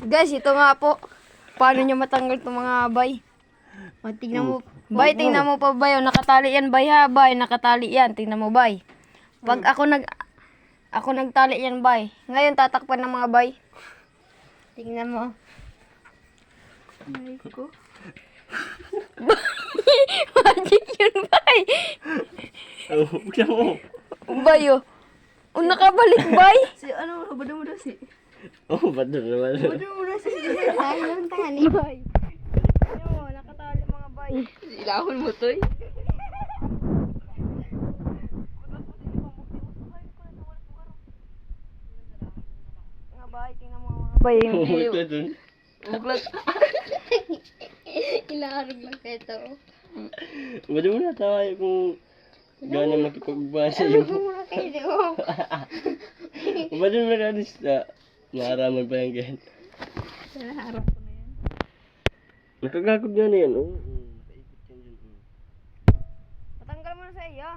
Guys, ito nga po. Paano nyo matanggal itong mga bay? O, tingnan mo. Bay, tingnan mo pa bay. O, nakatali yan bay ha, bay. Nakatali yan. Tingnan mo bay. Pag ako nag... Ako nagtali yan bay. Ngayon tatakpan ng mga bay. Tingnan mo. Ay ko. Magic yun bay. Oh, mo. Bay oh. O, nakabalik bay. Si ano, hubad mo daw si. Oh, ba't na naman? Hubad mo daw si. Ayun, tani bay. Mo, nakatali mga bay. Ilahon mo to eh. Mga bay, tingnan mo mga bay. Oh, ito dun. Muglat. Ilaharog lang kayo to. Ba't mo natawa yung kung gano'n makipagbasa yung... Ba't mo naranis na naaraman pa yan ganyan? Naharap ko na yan. Nakagagod nga na yan, oh. Patanggal mo na sa iyo.